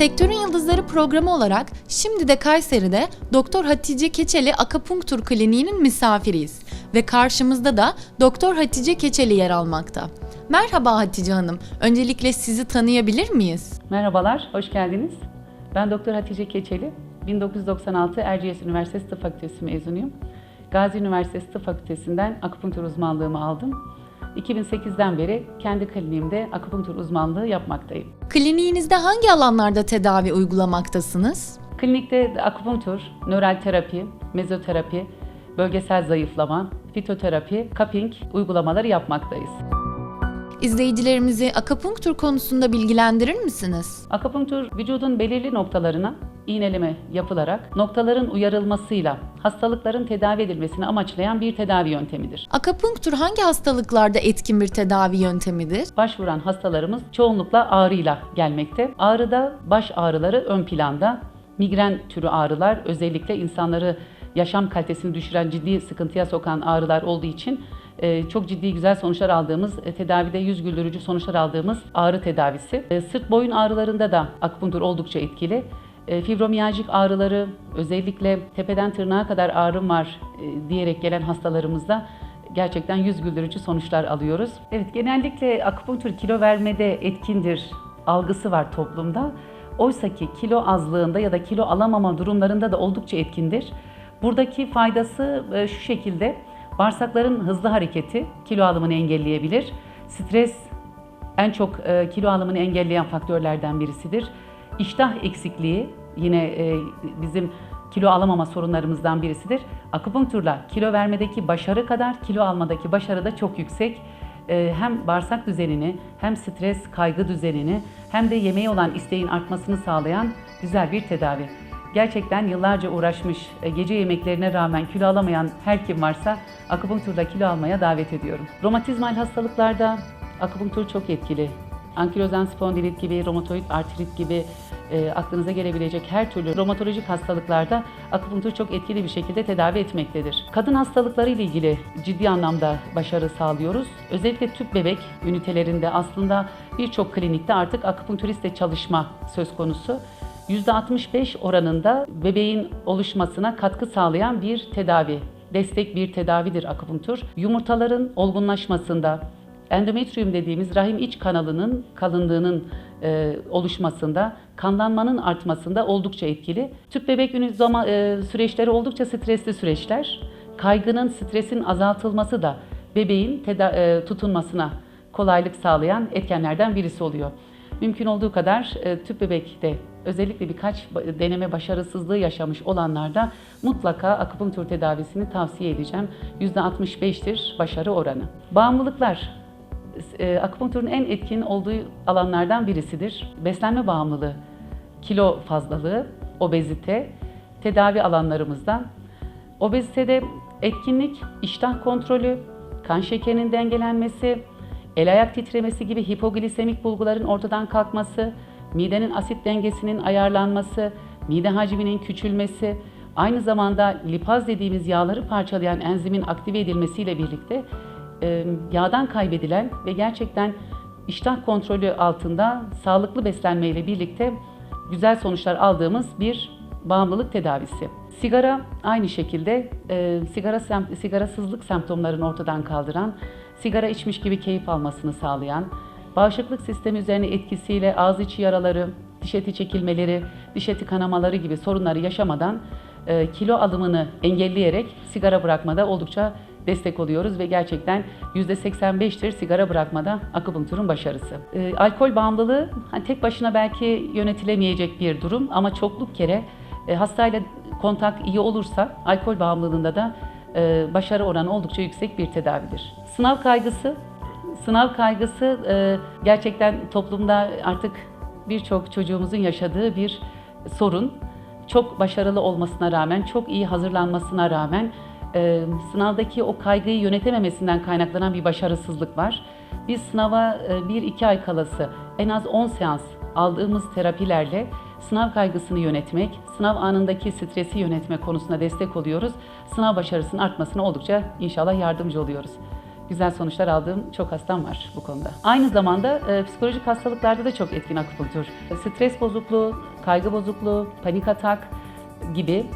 Sektörün Yıldızları programı olarak şimdi de Kayseri'de Doktor Hatice Keçeli Akupunktur Kliniği'nin misafiriyiz ve karşımızda da Doktor Hatice Keçeli yer almakta. Merhaba Hatice Hanım. Öncelikle sizi tanıyabilir miyiz? Merhabalar, hoş geldiniz. Ben Doktor Hatice Keçeli, 1996 Erciyes Üniversitesi Tıp Fakültesi mezunuyum. Gazi Üniversitesi Tıp Fakültesinden akupunktur uzmanlığımı aldım. 2008'den beri kendi kliniğimde akupunktur uzmanlığı yapmaktayım. Kliniğinizde hangi alanlarda tedavi uygulamaktasınız? Klinikte akupunktur, nöral terapi, mezoterapi, bölgesel zayıflama, fitoterapi, cupping uygulamaları yapmaktayız. İzleyicilerimizi akupunktur konusunda bilgilendirir misiniz? Akupunktur vücudun belirli noktalarına iğneleme yapılarak noktaların uyarılmasıyla hastalıkların tedavi edilmesini amaçlayan bir tedavi yöntemidir. Akupunktur hangi hastalıklarda etkin bir tedavi yöntemidir? Başvuran hastalarımız çoğunlukla ağrıyla gelmekte. Ağrıda baş ağrıları ön planda, migren türü ağrılar özellikle insanları yaşam kalitesini düşüren, ciddi sıkıntıya sokan ağrılar olduğu için e, çok ciddi güzel sonuçlar aldığımız, e, tedavide yüz güldürücü sonuçlar aldığımız ağrı tedavisi. E, Sırt boyun ağrılarında da akupunktur oldukça etkili. E, Fibromiyajik ağrıları, özellikle tepeden tırnağa kadar ağrım var e, diyerek gelen hastalarımızda gerçekten yüz güldürücü sonuçlar alıyoruz. Evet, genellikle akupunktur kilo vermede etkindir algısı var toplumda. Oysa ki kilo azlığında ya da kilo alamama durumlarında da oldukça etkindir. Buradaki faydası e, şu şekilde, bağırsakların hızlı hareketi kilo alımını engelleyebilir. Stres en çok kilo alımını engelleyen faktörlerden birisidir. İştah eksikliği yine e, bizim kilo alamama sorunlarımızdan birisidir. Akupunkturla kilo vermedeki başarı kadar kilo almadaki başarı da çok yüksek. E, hem bağırsak düzenini, hem stres, kaygı düzenini, hem de yemeğe olan isteğin artmasını sağlayan güzel bir tedavi. Gerçekten yıllarca uğraşmış, e, gece yemeklerine rağmen kilo alamayan her kim varsa akupunkturla kilo almaya davet ediyorum. Romatizmal hastalıklarda akupunktur çok etkili. Ankilozan spondilit gibi, romatoid artrit gibi e, aklınıza gelebilecek her türlü romatolojik hastalıklarda akupunktur çok etkili bir şekilde tedavi etmektedir. Kadın hastalıkları ile ilgili ciddi anlamda başarı sağlıyoruz. Özellikle tüp bebek ünitelerinde aslında birçok klinikte artık akupunkturistle çalışma söz konusu. %65 oranında bebeğin oluşmasına katkı sağlayan bir tedavi, destek bir tedavidir akupunktur. Yumurtaların olgunlaşmasında, endometrium dediğimiz rahim iç kanalının kalınlığının e, oluşmasında, kanlanmanın artmasında oldukça etkili. Tüp bebek zaman, e, süreçleri oldukça stresli süreçler. Kaygının, stresin azaltılması da bebeğin teda- e, tutunmasına kolaylık sağlayan etkenlerden birisi oluyor. Mümkün olduğu kadar e, tüp bebekte özellikle birkaç deneme başarısızlığı yaşamış olanlarda mutlaka akupunktur tedavisini tavsiye edeceğim. %65'tir başarı oranı. Bağımlılıklar akupunkturun en etkin olduğu alanlardan birisidir. Beslenme bağımlılığı, kilo fazlalığı, obezite tedavi alanlarımızdan. Obezitede etkinlik, iştah kontrolü, kan şekerinin dengelenmesi, el ayak titremesi gibi hipoglisemik bulguların ortadan kalkması, midenin asit dengesinin ayarlanması, mide hacminin küçülmesi, aynı zamanda lipaz dediğimiz yağları parçalayan enzimin aktive edilmesiyle birlikte e, yağdan kaybedilen ve gerçekten iştah kontrolü altında sağlıklı beslenmeyle birlikte güzel sonuçlar aldığımız bir bağımlılık tedavisi. Sigara aynı şekilde e, sigara sem- sigarasızlık semptomlarını ortadan kaldıran, sigara içmiş gibi keyif almasını sağlayan, bağışıklık sistemi üzerine etkisiyle ağız içi yaraları, diş eti çekilmeleri, diş eti kanamaları gibi sorunları yaşamadan e, kilo alımını engelleyerek sigara bırakmada oldukça destek oluyoruz ve gerçekten %85'tir sigara bırakmada akupunkturun başarısı. E, alkol bağımlılığı hani tek başına belki yönetilemeyecek bir durum ama çokluk kere e, hastayla kontak iyi olursa alkol bağımlılığında da e, başarı oranı oldukça yüksek bir tedavidir. Sınav kaygısı Sınav kaygısı e, gerçekten toplumda artık birçok çocuğumuzun yaşadığı bir sorun. Çok başarılı olmasına rağmen, çok iyi hazırlanmasına rağmen e, sınavdaki o kaygıyı yönetememesinden kaynaklanan bir başarısızlık var. Biz sınava 1-2 ay kalası en az 10 seans aldığımız terapilerle sınav kaygısını yönetmek, sınav anındaki stresi yönetme konusunda destek oluyoruz. Sınav başarısının artmasına oldukça inşallah yardımcı oluyoruz. güzel sonuçlar aldığım çok hastam var bu konuda. Aynı zamanda e, psikolojik hastalıklarda da çok etkin akupunktur. Stres bozukluğu, kaygı bozukluğu, panik atak gibi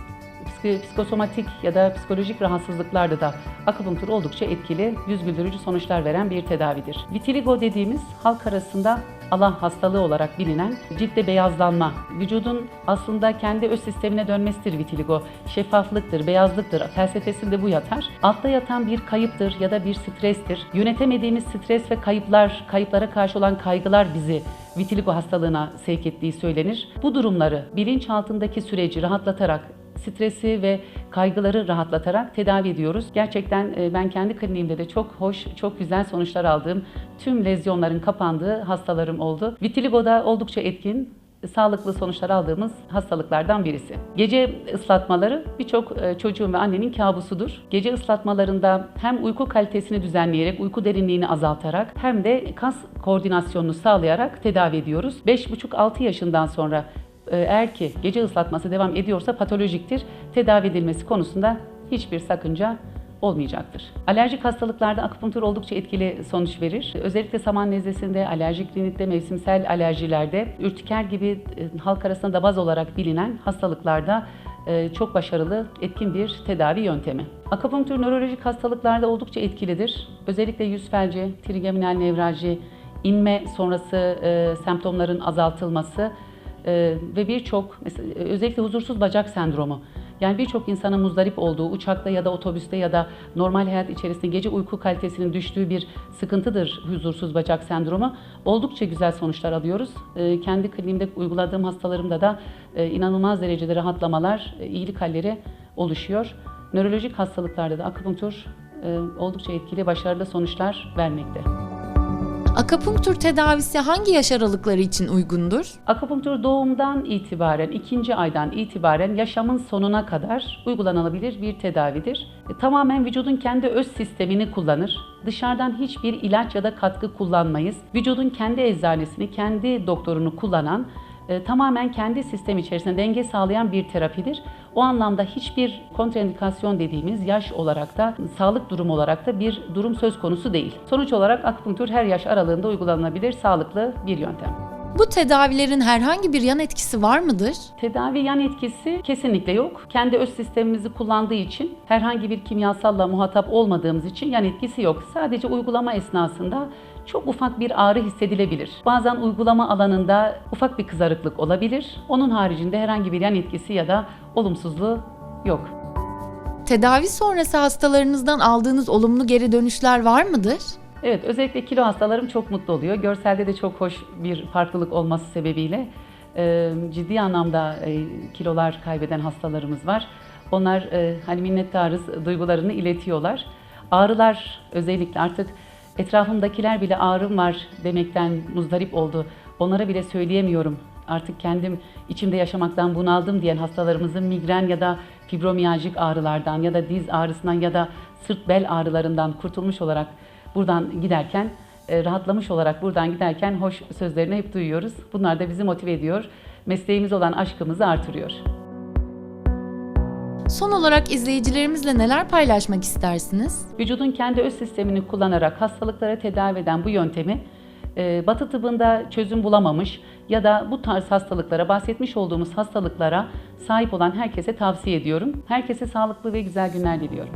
psikosomatik ya da psikolojik rahatsızlıklarda da akupunktur oldukça etkili, yüz güldürücü sonuçlar veren bir tedavidir. Vitiligo dediğimiz halk arasında Allah hastalığı olarak bilinen ciltte beyazlanma, vücudun aslında kendi öz sistemine dönmesidir vitiligo. Şeffaflıktır, beyazlıktır, felsefesinde bu yatar. Altta yatan bir kayıptır ya da bir strestir. Yönetemediğimiz stres ve kayıplar, kayıplara karşı olan kaygılar bizi vitiligo hastalığına sevk ettiği söylenir. Bu durumları bilinçaltındaki süreci rahatlatarak stresi ve kaygıları rahatlatarak tedavi ediyoruz. Gerçekten e, ben kendi kliniğimde de çok hoş, çok güzel sonuçlar aldığım, tüm lezyonların kapandığı hastalarım oldu. Vitiligo'da oldukça etkin, sağlıklı sonuçlar aldığımız hastalıklardan birisi. Gece ıslatmaları birçok e, çocuğun ve annenin kabusudur. Gece ıslatmalarında hem uyku kalitesini düzenleyerek, uyku derinliğini azaltarak hem de kas koordinasyonunu sağlayarak tedavi ediyoruz. 5,5-6 yaşından sonra e, eğer ki gece ıslatması devam ediyorsa patolojiktir. Tedavi edilmesi konusunda hiçbir sakınca olmayacaktır. Alerjik hastalıklarda akupunktur oldukça etkili sonuç verir. Özellikle saman nezlesinde, alerjik rinitte, mevsimsel alerjilerde, ürtiker gibi e, halk arasında da baz olarak bilinen hastalıklarda e, çok başarılı, etkin bir tedavi yöntemi. Akupunktur nörolojik hastalıklarda oldukça etkilidir. Özellikle yüz felci, trigeminal nevralji, inme sonrası e, semptomların azaltılması ee, ve birçok e, özellikle huzursuz bacak sendromu yani birçok insanın muzdarip olduğu uçakta ya da otobüste ya da normal hayat içerisinde gece uyku kalitesinin düştüğü bir sıkıntıdır huzursuz bacak sendromu. Oldukça güzel sonuçlar alıyoruz. Ee, kendi kliniğimde uyguladığım hastalarımda da e, inanılmaz derecede rahatlamalar, e, iyilik halleri oluşuyor. Nörolojik hastalıklarda da akupunktur e, oldukça etkili, başarılı sonuçlar vermekte. Akupunktur tedavisi hangi yaş aralıkları için uygundur? Akupunktur doğumdan itibaren, ikinci aydan itibaren yaşamın sonuna kadar uygulanabilir bir tedavidir. E, tamamen vücudun kendi öz sistemini kullanır. Dışarıdan hiçbir ilaç ya da katkı kullanmayız. Vücudun kendi eczanesini, kendi doktorunu kullanan, e, tamamen kendi sistem içerisinde denge sağlayan bir terapidir. O anlamda hiçbir kontraindikasyon dediğimiz yaş olarak da, sağlık durumu olarak da bir durum söz konusu değil. Sonuç olarak akupunktur her yaş aralığında uygulanabilir, sağlıklı bir yöntem. Bu tedavilerin herhangi bir yan etkisi var mıdır? Tedavi yan etkisi kesinlikle yok. Kendi öz sistemimizi kullandığı için herhangi bir kimyasalla muhatap olmadığımız için yan etkisi yok. Sadece uygulama esnasında çok ufak bir ağrı hissedilebilir. Bazen uygulama alanında ufak bir kızarıklık olabilir. Onun haricinde herhangi bir yan etkisi ya da olumsuzluğu yok. Tedavi sonrası hastalarınızdan aldığınız olumlu geri dönüşler var mıdır? Evet, özellikle kilo hastalarım çok mutlu oluyor. Görselde de çok hoş bir farklılık olması sebebiyle e, ciddi anlamda e, kilolar kaybeden hastalarımız var. Onlar e, hani minnettarız duygularını iletiyorlar. Ağrılar özellikle artık etrafımdakiler bile ağrım var demekten muzdarip oldu. Onlara bile söyleyemiyorum. Artık kendim içimde yaşamaktan bunaldım diyen hastalarımızın migren ya da fibromiyajik ağrılardan ya da diz ağrısından ya da sırt bel ağrılarından kurtulmuş olarak buradan giderken, e, rahatlamış olarak buradan giderken hoş sözlerini hep duyuyoruz. Bunlar da bizi motive ediyor. Mesleğimiz olan aşkımızı artırıyor. Son olarak izleyicilerimizle neler paylaşmak istersiniz? Vücudun kendi öz sistemini kullanarak hastalıklara tedavi eden bu yöntemi e, Batı tıbbında çözüm bulamamış ya da bu tarz hastalıklara, bahsetmiş olduğumuz hastalıklara sahip olan herkese tavsiye ediyorum. Herkese sağlıklı ve güzel günler diliyorum.